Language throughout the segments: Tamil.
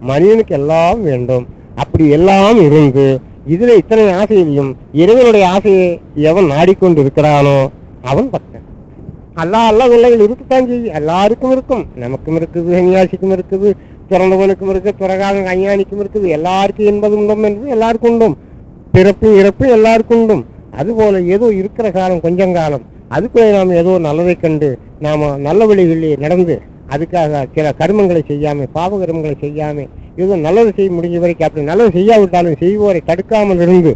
மனிதனுக்கு எல்லாம் வேண்டும். அப்படி எல்லாம் இருந்து இதுல இத்தனை ஆசையிலையும் இறைவனுடைய ஆசையை எவன் நாடிக்கொண்டு இருக்கிறானோ அவன் பக்தன். அல்லா அல்லா பிள்ளைகள் இருக்குத்தான் செய்யும். எல்லாருக்கும் இருக்கும். நமக்கும் இருக்குது சன்னியாசிக்கும் இருக்குது பிறந்தவனுக்கும் இருக்கு பிறகாக கஞ்ஞானிக்கும் இருக்குது. எல்லாருக்கும் என்பது உண்டும் என்பது எல்லாருக்கும் உண்டும். பிறப்பும் இறப்பும் எல்லாருக்கும் உண்டும். அதுபோல ஏதோ இருக்கிற காலம் கொஞ்சம் காலம். அதுக்குள்ளே நாம் ஏதோ நல்லதை கண்டு நாம நல்ல வழிகளிலே நடந்து அதுக்காக சில கர்மங்களை செய்யாம பாவ கர்மங்களை செய்யாம எதுவும் நல்லது செய்ய முடிஞ்ச வரைக்கும் அப்படி நல்லது செய்யாவிட்டாலும் செய்வோரை தடுக்காமல் இருந்து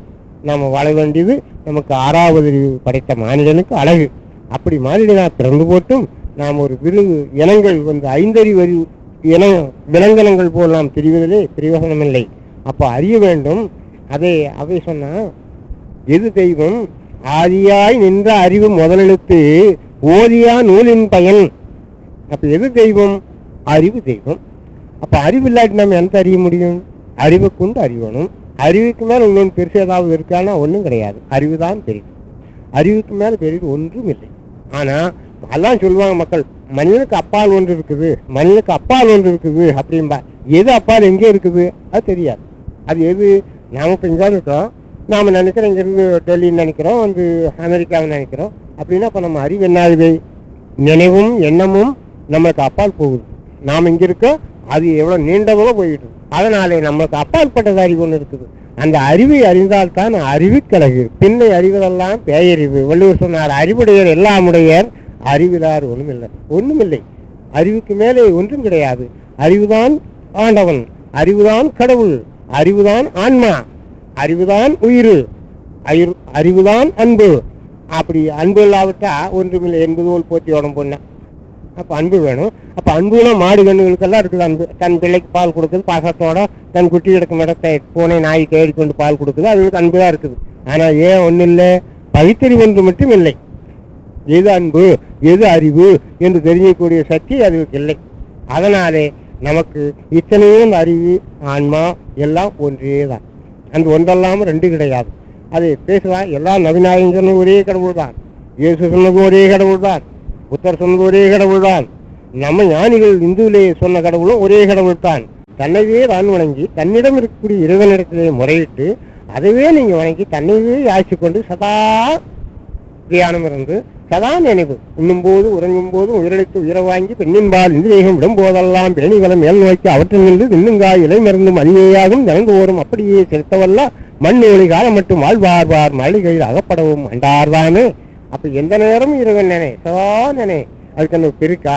நாம் வாழ வேண்டியது நமக்கு ஆறாவது அறிவு படைத்த மானிடனுக்கு அழகு. அப்படி மானிடனா பிறந்து போட்டும் நாம் ஒரு விரு இனங்கள் வந்து ஐந்தறிவு அறிவு இன விலங்கனங்கள் போல் நாம் தெரிவதிலே பிரயோசனமில்லை அப்போ அறிய வேண்டும். அதை அவை சொன்னால் எது தெய்வம்? ஆதியாய் நின்ற அறிவு முதலெழுத்து ஓதியா நூலின் பயன். அப்ப எது தெய்வம்? அறிவு தெய்வம். அப்ப அறிவு இல்லாட்டி நம்ம எந்த அறிய முடியும்? அறிவை கொண்டு அறிவணும் அறிவுக்கு மேல இன்னொன்று பெருசு ஏதாவது இருக்கான்னா ஒன்றும் கிடையாது. அறிவுதான் பெரியது அறிவுக்கு மேல பெரியது ஒன்றும் இல்லை. ஆனா அதெல்லாம் சொல்லுவாங்க மக்கள் மனிதனுக்கு அப்பால் ஒன்று இருக்குது. மனிதனுக்கு அப்பால் ஒன்று இருக்குது அப்படின்பா எது அப்பால் எங்கே இருக்குது? அது தெரியாது. அது எது? நாம இப்ப இங்கே இருக்கோம் நாம நினைக்கிறோம் இங்கிருந்து டெல்லின்னு நினைக்கிறோம் வந்து அமெரிக்காவை நினைக்கிறோம். அப்படின்னா அப்ப நம்ம அறிவு என்ன ஆகுது? நினைவும் எண்ணமும் நம்மளுக்கு அப்பால் போகுது. நாம் இங்கே இருக்க அது எவ்வளோ நீண்டவளோ போயிட்டு அதனாலே நம்மளுக்கு அப்பாற்பட்டது அறிவு ஒன்று இருக்குது. அந்த அறிவை அறிந்தால்தான் அறிவுக்கழகு. பின்னை அறிவதெல்லாம் பேயறிவு. வள்ளுவர் சொன்னார் அறிவுடையர் எல்லாமுடையர் அறிவிலார் ஒன்றும் இல்லை அறிவுக்கு மேலே ஒன்றும் கிடையாது. அறிவுதான் ஆண்டவன். அறிவுதான் கடவுள். அறிவுதான் ஆன்மா. அறிவுதான் உயிர். அறிவு- அறிவுதான் அன்பு. அப்படி அன்பு இல்லாவிட்டா ஒன்றுமில்லை. என்பது போல் போட்டி உடம்பு பொண்ண. அப்ப அன்பு வேணும். அப்ப அன்புனா மாடு கண்ணுகளுக்கெல்லாம் இருக்குது அன்பு. தன் பிள்ளைக்கு பால் கொடுக்குது பாசத்தோட தன் குட்டி கிடக்கும் இடத்தை பூனை நாய் தேடி கொண்டு பால் கொடுக்குது. அதுக்கு அன்பு தான் இருக்குது. ஆனா ஏன் ஒன்றும் இல்லை? பகுத்தறிவு ஒன்று மட்டும் இல்லை. எது அன்பு எது அறிவு என்று தெரியக்கூடிய சக்தி அதுக்கு இல்லை. அதனாலே நமக்கு இத்தனையும் இந்த அறிவு ஆன்மா எல்லாம் ஒன்றே தான். அந்த ஒன்றெல்லாம் ரெண்டு கிடையாது. அது பேசலாம். எல்லா நவீனாயகம் ஒரே கடவுள் தான் இயேசு சொன்னதும் ஒரே கடவுள் தான் புத்தர் சொன்னது ஒரே கடவுள் தான் நம்ம ஞானிகள் இந்துவிலே சொன்ன கடவுளும் ஒரே கடவுள் தான் தன்னையே தான் வணங்கி தன்னிடம் இருக்கக்கூடிய இறைவனிடத்திலே முறையிட்டு அதைவே நீங்க வணங்கி தன்னையே யாசி கொண்டு சதா தியானம் இருந்து சதா நினைவு. உண்ணும் போது உறங்கும் போது உயிரிழத்து உயிரை வாங்கி பெண்ணின்பால் இந்திரேகம் விடும் போதெல்லாம் பேணிவலம் மேல் நோக்கி அவற்றில் நின்று தின்னுங்காய் இலை மருந்தும் அதிகேயாகும் ஜனந்து ஓரும் அப்படியே செலுத்தவல்ல மண் ஒளி காலம் மட்டும் வாழ்வார்வார் மளிகையில் அகப்படவும் அண்டார்தானே? அப்ப எந்த நேரமும் இறைவன் நினை சதா நினை. அதுக்கு என்ன பெருக்கா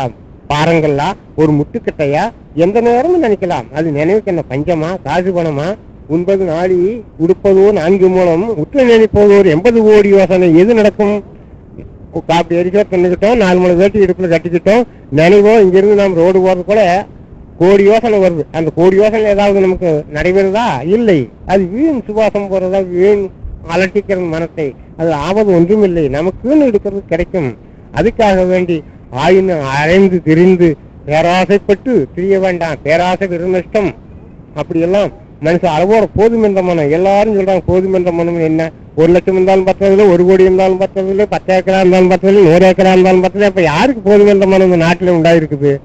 பாருங்களா ஒரு முட்டுக்கட்டையா எந்த நேரமும் நினைக்கலாம். அது நினைவுக்கு என்ன பஞ்சமா காசு பணமா ஒன்பது நாடி உடுப்பதோ நான்கு மூலம் உற்று நினைப்பதோ ஒரு எண்பது கோடி யோசனை எது நடக்கும்? காப்பி எரிக்கல தின்னுக்கிட்டோம் நாலு மணி வேட்டி இடுப்புல கட்டிக்கிட்டோம் நினைவோம் இங்கிருந்து நாம் ரோடு போறது கூட கோடி யோசனை வருது. அந்த கோடி யோசனை ஏதாவது நமக்கு நடைபெறுதா? இல்லை. அது வீண் சுபாசம் போறதா? வீண் அலட்டிக்கிற மனத்தை. அது ஆவது ஒன்றுமில்லை. நமக்குன்னு எடுக்கிறது கிடைக்கும். அதுக்காக வேண்டி ஆயின்னு அரைந்து திரிந்து பேராசைப்பட்டு திரிய வேண்டாம். பேராசை பெருநஷ்டம் அப்படியெல்லாம் மனுஷன் அளவோட போதும் என்ற மனம். எல்லாரும் சொல்றாங்க போதும் என்ற மனம் என்ன? ஒரு லட்சம் இருந்தாலும் பத்ததில்லை ஒரு கோடி இருந்தாலும் பத்ததில்லை பத்து ஏக்கரா இருந்தாலும் பத்ததில்லை நூறு ஏக்கரா இருந்தாலும் பத்ததில்லை இப்ப யாருக்கு போதும் என்ற மனம் இந்த நாட்டில் உண்டாயிருக்குது?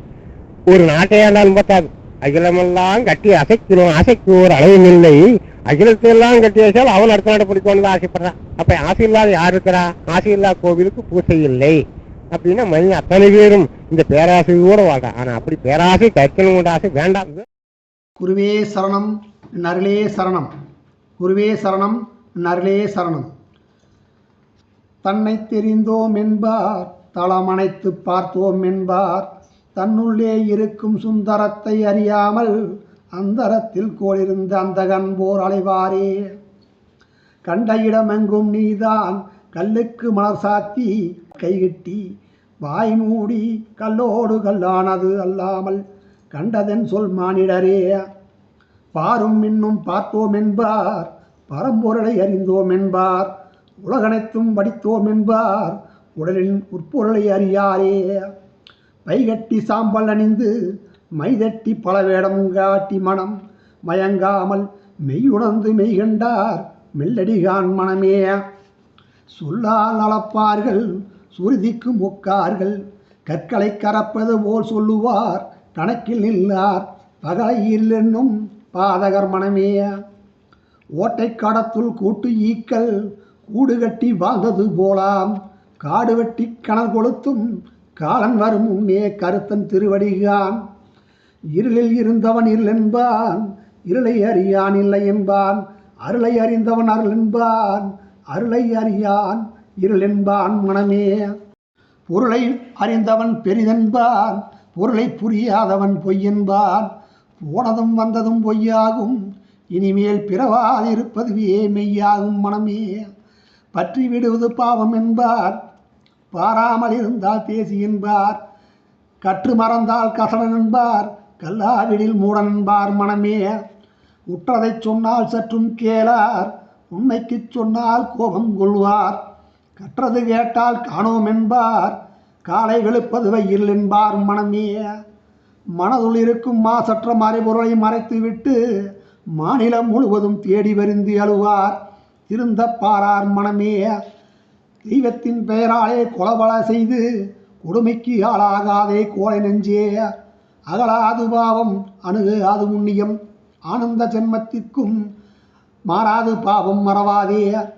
ஒரு நாட்டை ஆண்டாலும் பத்தாது. அகிலமெல்லாம் கட்டி அசைக்கணும் அசைக்கு ஒரு அளவும் இல்லை. அகிலத்தை எல்லாம் கட்டி வச்சால் அவன் அடுத்த நாட்டை பிடிக்கணும்னு ஆசைப்படுறான். அப்ப ஆசை இல்லாத யார் இருக்கிறா? ஆசை இல்லா கோவிலுக்கு பூசை இல்லை. அப்படின்னா மனிதன் அத்தனை பேரும் இந்த பேராசையோட வாழ்றான். ஆனா அப்படி பேராசை கற்கணும் ஆசை வேண்டாம். குருவே சரணம் நருளே சரணம். குருவே சரணம் நருளே சரணம். தன்னை தெரிந்தோம் என்பார் தளமணைத்து பார்த்தோம் என்பார். தன்னுள்ளே இருக்கும் சுந்தரத்தை அறியாமல் அந்தரத்தில் கோளிருந்த அந்தகன் போர் அலைவாரே கண்ட இடமெங்கும் நீதான் கல்லுக்கு மலர் சாத்தி கைகட்டி வாய் மூடி கல்லோடு கல்லானது அல்லாமல் கண்டதென் சொல் மானிடரே. பாரும் இன்னும் பார்த்தோம் என்பார் பரம்பொருளை அறிந்தோம் என்பார் உலகனைத்தும் படித்தோம் என்பார் உடலின் உட்பொருளை அறியாரே. பைகட்டி சாம்பல் அணிந்து மைதட்டி பல வேடம் காட்டி மனம் மயங்காமல் மெய்யுணர்ந்து மெய்கண்டார் மெல்லடிகான் மனமே. சொல்லால் அளப்பார்கள் சுருதிக்கு முக்கார்கள் கற்களை கறப்பது போல் சொல்லுவார் கணக்கில் நில்லார் பகலையில் என்னும் பாதகர் மனமே. ஓட்டை கடத்துள் கூட்டு ஈக்கள் கூடு கட்டி வாழ்ந்தது போலாம் காடு வெட்டி கணல் கொளுத்தும் காலன் வரும் முன்னே கருத்தன் திருவடிகான். இருளில் இருந்தவன் இருள் என்பான் இருளை அறியான் இல்லை என்பான் அருளை அறிந்தவன் அருள் என்பான் அருளை அறியான் இருள் என்பான் மனமே. பொருளை அறிந்தவன் பெரிதென்பான் பொருளை புரியாதவன் பொய்யென்பான் போனதும் வந்ததும் பொய்யாகும் இனிமேல் பிறவாதிருப்பதுவே மெய்யாகும் மனமே. பற்றி விடுவது பாவம் என்பார் பாராமல் இருந்தால் பேசி என்பார் கற்று மறந்தால் கசடன் என்பார் கல்லாவிடில் மூடன்பார் மனமே உற்றதைச் சொன்னால் சற்றும் கேளார். உண்மைக்குச் சொன்னால் கோபம் கொள்வார். கற்றது கேட்டால் காணோம் என்பார். காலை வெளுப்பது வையில் என்பார் மனமே மனதுள் இருக்கும் மாசற்ற மறைபொருளை மறைத்துவிட்டு மாநிலம் முழுவதும் தேடி வருந்தி அழுவார். திருந்த பாரார் மனமே தெய்வத்தின் பெயராலே கொலபல செய்து கொடுமைக்கு ஆளாகாதே கோலை நெஞ்சே. அகலாது பாவம் அணுகு அது உண்ணியம் ஆனந்த ஜென்மத்திற்கும் மாறாது பாவம் மறவாதே.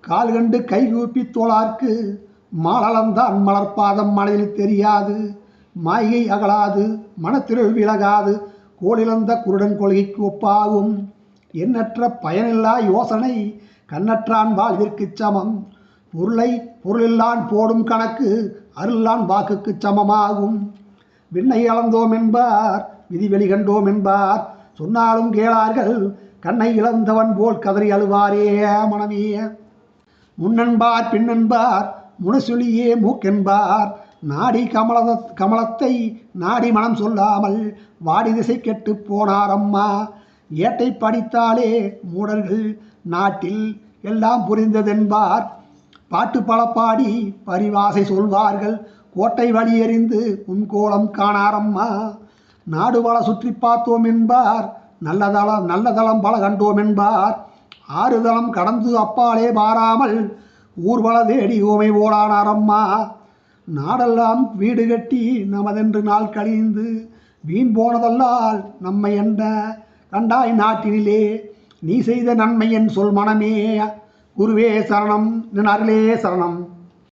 கால் கண்டு கைகூப்பி தோளார்க்கு மாளளந்தான் மலர்பாதம் மனதில் தெரியாது. மாயை அகலாது மனத்திருள் விலகாது கோளிழந்த குருடன் கொள்கைக்கு ஒப்பாகும். எண்ணற்ற பயனில்லா யோசனை கண்ணற்றான் வாழ்விற்குச் சமம். பொருளை பொருளில்லான் போடும் கணக்கு அருளான் வாக்குக்குச் சமமாகும். விண்ணை அளந்தோம் என்பார் விதி வெளிகண்டோம் என்பார். சொன்னாலும் கேளார்கள் கண்ணை இழந்தவன் போல் கதறி அழுவாரே மனமே. முன்னென்பார் பின்னென்பார் முனசொலியே மூக்கென்பார். நாடி கமலத கமலத்தை நாடி மனம் சொல்லாமல் வாடி திசை கெட்டு போனார் அம்மா. ஏட்டை படித்தாலே மூடர்கள் நாட்டில் எல்லாம் புரிந்ததென்பார். பாட்டு பல பாடி பரிவாசை சொல்வார்கள். கோட்டை வழி எறிந்து உன் கோலம் காணாரம்மா. நாடு பல சுற்றி பார்த்தோம் என்பார். நல்லதளம் நல்லதளம் பல கண்டோம் என்பார். ஆறுதளம் கடந்து அப்பாலே பாராமல் ஊர்வல தேடி ஓமை ஓடானாரம்மா. நாடெல்லாம் வீடு கட்டி நமதென்று நாள் கழிந்து வீண் போனதல்லால் நம்மை என்ன கண்டாய் நாட்டினிலே நீ செய்த நன்மை என் சொல் மனமே. குருவே சரணம் நின் அருளே சரணம்.